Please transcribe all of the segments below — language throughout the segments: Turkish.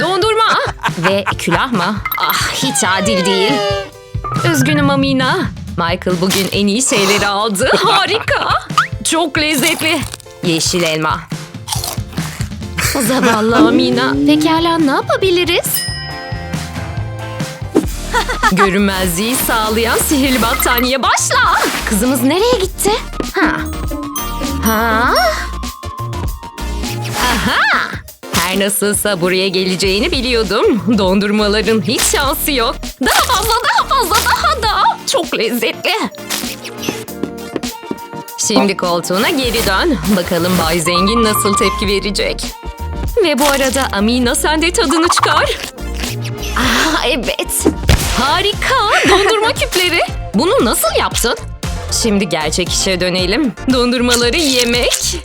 Dondurma. Ve külah mı? Ah hiç adil değil. Üzgünüm Amina. Michael bugün en iyi şeyleri aldı. Harika. Çok lezzetli. Yeşil elma. Zavallı Amina. Pekala ne yapabiliriz? Görünmezliği sağlayan sihirli battaniye başla. Kızımız nereye gitti? Ha. Ha? Aha! Her nasılsa buraya geleceğini biliyordum. Dondurmaların hiç şansı yok. Daha fazla, daha fazla, daha da. Çok lezzetli. Şimdi koltuğuna geri dön. Bakalım Bay Zengin nasıl tepki verecek. Ve bu arada Amina sen de tadını çıkar. Aa, evet. Harika. Dondurma küpleri. Bunu nasıl yaptın? Şimdi gerçek işe dönelim. Dondurmaları yemek.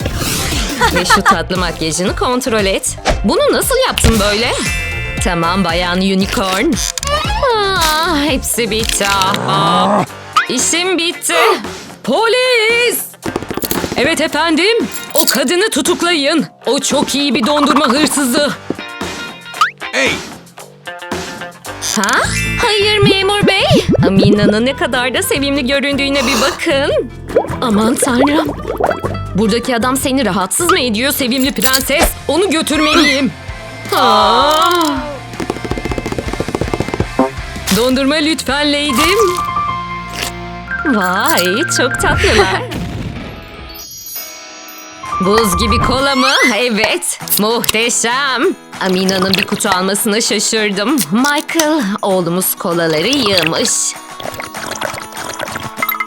Ve şu tatlı makyajını kontrol et. Bunu nasıl yaptın böyle? Tamam bayan unicorn. Aa, hepsi bitti. Aa, işim bitti. Polis! Evet efendim. O kadını tutuklayın. O çok iyi bir dondurma hırsızı. Hey, Ha? Hayır memur bey. Amina'nın ne kadar da sevimli göründüğüne bir bakın. Aman tanrım. Buradaki adam seni rahatsız mı ediyor sevimli prenses? Onu götürmeliyim. Aa! Dondurma lütfen leydim. Vay çok tatlılar. Buz gibi kola mı? Evet. Muhteşem. Amina'nın bir kutu almasına şaşırdım. Michael, oğlumuz kolaları yığmış.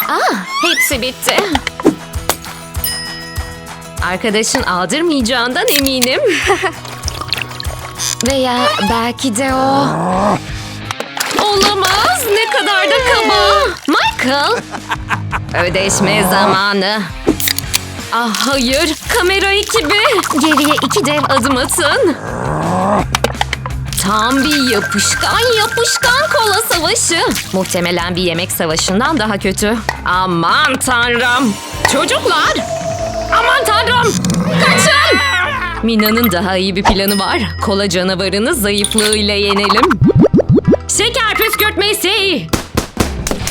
Ah, hepsi bitti. Arkadaşın aldırmayacağından eminim. Veya belki de o... Olamaz. Ne kadar da kaba. Michael. Ödeşme zamanı. Ah hayır. Kamera ekibi. Geriye iki dev adım atın. Tam bir yapışkan yapışkan kola savaşı. Muhtemelen bir yemek savaşından daha kötü. Aman tanrım. Çocuklar. Aman tanrım. Kaçın. Mina'nın daha iyi bir planı var. Kola canavarını zayıflığıyla yenelim. Şeker püskürtmesi.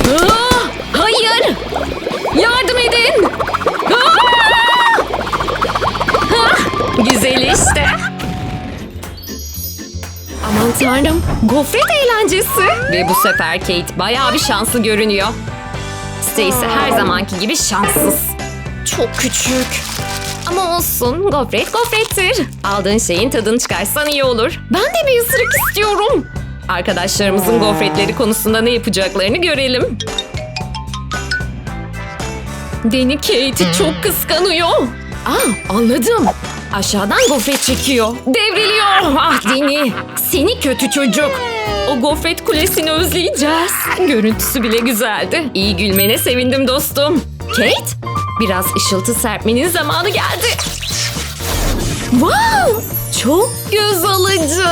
Aa, hayır. Yardım edin. Aa! Hah, Güzel işte. Aman tanrım. Gofret eğlencesi. Ve bu sefer Kate bayağı bir şanslı görünüyor. Stacy her zamanki gibi şanssız. Çok küçük. Ama olsun gofret gofrettir. Aldığın şeyin tadını çıkarsan iyi olur. Ben de bir ısırık istiyorum. Arkadaşlarımızın gofretleri konusunda ne yapacaklarını görelim. Deni Kate'i çok kıskanıyor. Aa anladım. Aşağıdan gofret çekiyor. Devriliyor. Ah Deni. Seni kötü çocuk. O gofret kulesini özleyeceğiz. Görüntüsü bile güzeldi. İyi gülmene sevindim dostum. Kate, biraz ışıltı serpmenin zamanı geldi. Wow! Çok göz alıcı.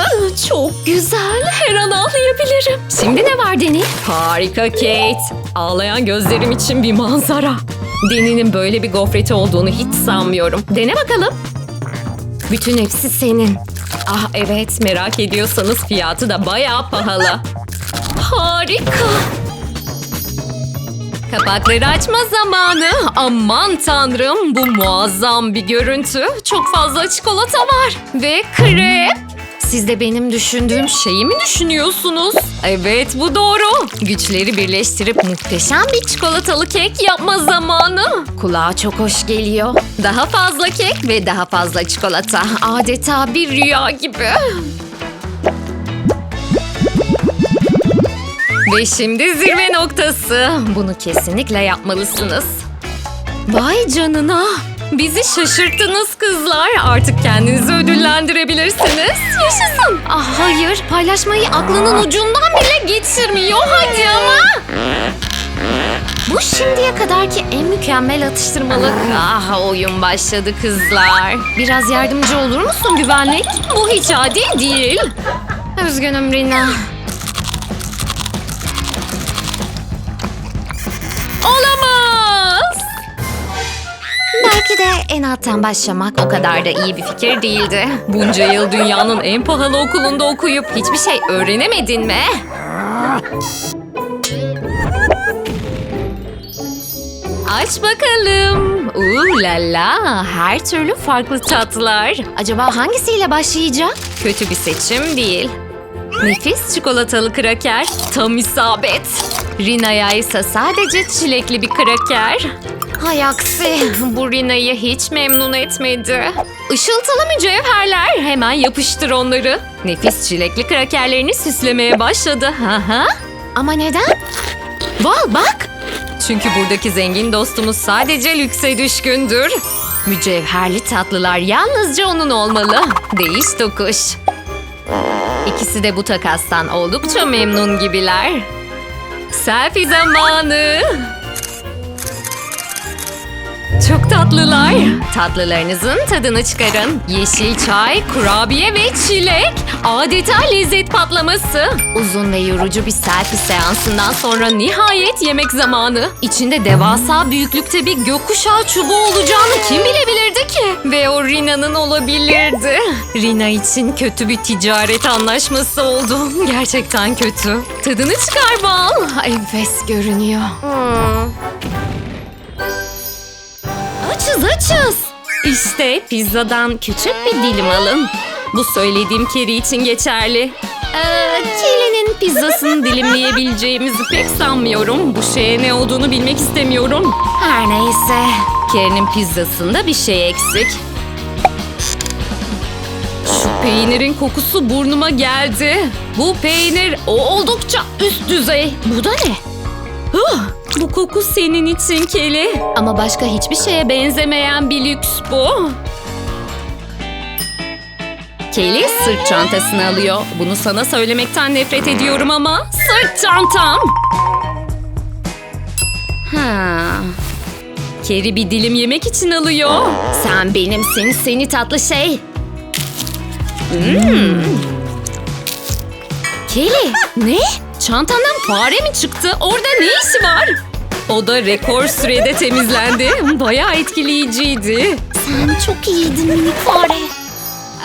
Çok güzel. Her an ağlayabilirim. Şimdi ne var Deni? Harika Kate. Ağlayan gözlerim için bir manzara. Deni'nin böyle bir gofreti olduğunu hiç sanmıyorum. Dene bakalım. Bütün hepsi senin. Ah evet merak ediyorsanız fiyatı da bayağı pahalı. Harika. Kapakları açma zamanı. Aman tanrım bu muazzam bir görüntü. Çok fazla çikolata var. Ve krep. Siz de benim düşündüğüm şeyi mi düşünüyorsunuz? Evet bu doğru. Güçleri birleştirip muhteşem bir çikolatalı kek yapma zamanı. Kulağa çok hoş geliyor. Daha fazla kek ve daha fazla çikolata. Adeta bir rüya gibi. Ve şimdi zirve noktası. Bunu kesinlikle yapmalısınız. Vay canına. Bizi şaşırttınız kızlar. Artık kendinizi ödüllendirebilirsiniz. Yaşasın. Ah hayır. Paylaşmayı aklının ucundan bile geçirmiyor. Hadi ama. Bu şimdiye kadarki en mükemmel atıştırmalık. Ah oyun başladı kızlar. Biraz yardımcı olur musun güvenlik? Bu hiç adil değil. Üzgünüm Rina. En alttan başlamak o kadar da iyi bir fikir değildi. Bunca yıl dünyanın en pahalı okulunda okuyup hiçbir şey öğrenemedin mi? Aç bakalım. Uuu la la. Her türlü farklı tatlılar. Acaba hangisiyle başlayacak? Kötü bir seçim değil. Nefis çikolatalı kraker. Tam isabet. Rina'ya ise sadece çilekli bir kraker. Hay aksi. Bu Rina'yı hiç memnun etmedi. Işıltılı mücevherler. Hemen yapıştır onları. Nefis çilekli krakerlerini süslemeye başladı. Ha ha. Ama neden? Val bak. Çünkü buradaki zengin dostumuz sadece lükse düşkündür. Mücevherli tatlılar yalnızca onun olmalı. Değiş tokuş. İkisi de bu takastan oldukça memnun gibiler. Selfie zamanı. Çok tatlılar. Tatlılarınızın tadını çıkarın. Yeşil çay, kurabiye ve çilek. Adeta lezzet patlaması. Uzun ve yorucu bir selfie seansından sonra nihayet yemek zamanı. İçinde devasa büyüklükte bir gökkuşağı çubuğu olacağını kim bilebilirdi ki? Ve o Rina'nın olabilirdi. Rina için kötü bir ticaret anlaşması oldu. Gerçekten kötü. Tadını çıkar bal. Enfes görünüyor. Açız açız. İşte pizzadan küçük bir dilim alın. Bu söylediğim Keri için geçerli. Ee, Kelly'nin pizzasını dilimleyebileceğimizi pek sanmıyorum. Bu şeye ne olduğunu bilmek istemiyorum. Her neyse. Keri'nin pizzasında bir şey eksik. Şu peynirin kokusu burnuma geldi. Bu peynir oldukça üst düzey. Bu da ne? Bu koku senin için Kelly. Ama başka hiçbir şeye benzemeyen bir lüks bu. Kelly sırt çantasını alıyor. Bunu sana söylemekten nefret ediyorum ama sırt çantam. Ha. Kerry bir dilim yemek için alıyor. Sen benimsin seni tatlı şey. Hmm. Kelly ne? Çantandan fare mi çıktı? Orada ne işi var? O da rekor sürede temizlendi. Bayağı etkileyiciydi. Sen çok iyiydin minik fare.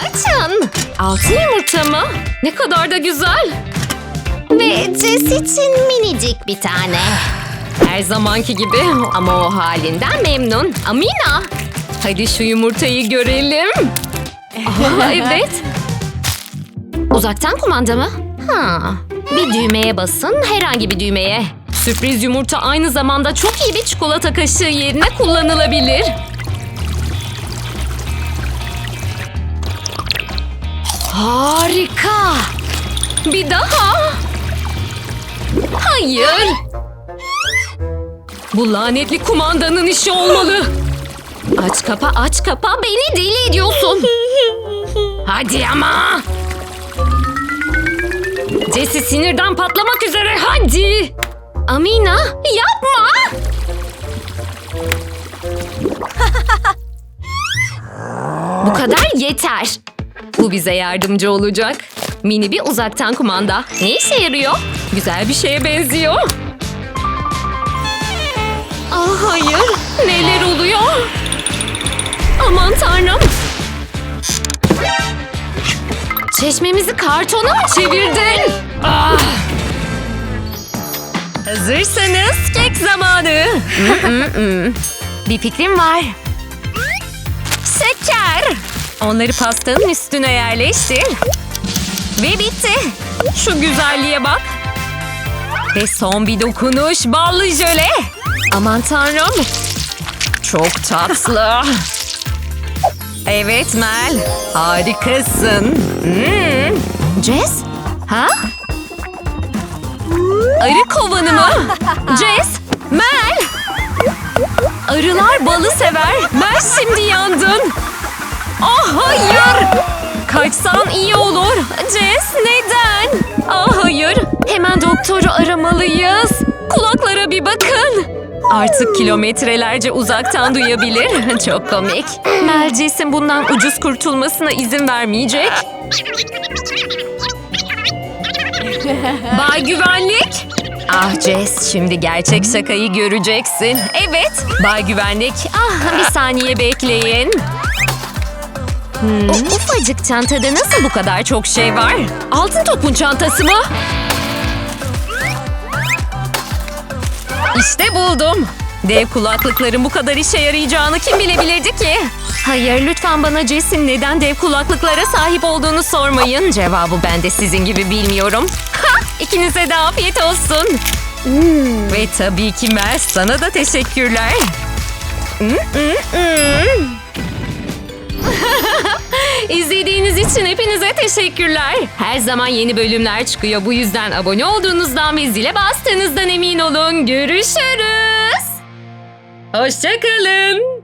Açın. Altın yumurta mı? Ne kadar da güzel. Ve Jess için minicik bir tane. Her zamanki gibi ama o halinden memnun. Amina. Hadi şu yumurtayı görelim. Aa, evet. Uzaktan kumanda mı? Ha. Bir düğmeye basın, herhangi bir düğmeye. Sürpriz yumurta aynı zamanda çok iyi bir çikolata kaşığı yerine kullanılabilir. Harika. Bir daha. Hayır. Bu lanetli kumandanın işi olmalı. Aç kapa aç kapa beni deli ediyorsun. Hadi ama. Jesse sinirden patlamak üzere hadi. Amina yapma. Bu kadar yeter. Bu bize yardımcı olacak. Mini bir uzaktan kumanda. Ne işe yarıyor? Güzel bir şeye benziyor. Ah hayır. Neler oluyor? Aman tanrım. Çeşmemizi kartona mı çevirdin? Ah! Hazırsanız kek zamanı. Bir fikrim var. Şeker. Onları pastanın üstüne yerleştir. Ve bitti. Şu güzelliğe bak. Ve son bir dokunuş ballı jöle. Aman tanrım. Çok tatlı. Evet Mel. Harikasın. Hmm. Jess? Ha? Arı kovanı mı? Jess? Mel? Arılar balı sever. Mel şimdi yandın. Ah hayır. Kaçsan iyi olur. Jess neden? Ah hayır. Hemen doktoru aramalıyız. Kulaklara bir bakın. Artık kilometrelerce uzaktan duyabilir. Çok komik. Mel Jess'in bundan ucuz kurtulmasına izin vermeyecek. Bay Güvenlik. Ah Jess, şimdi gerçek şakayı göreceksin. Evet, Bay Güvenlik. Ah, bir saniye bekleyin. O ufacık çantada nasıl bu kadar çok şey var? Altın topun çantası mı? İşte buldum. Dev kulaklıkların bu kadar işe yarayacağını kim bilebilirdi ki? Hayır, lütfen bana Jess'in neden dev kulaklıklara sahip olduğunu sormayın. Cevabı ben de sizin gibi bilmiyorum. Ha, İkinize de afiyet olsun. Ve tabii ki Mel, sana da teşekkürler. Hmm, hmm, hmm. İzlediğiniz için hepinize teşekkürler. Her zaman yeni bölümler çıkıyor. Bu yüzden abone olduğunuzdan ve zile bastığınızdan emin olun. Görüşürüz. Hoşçakalın.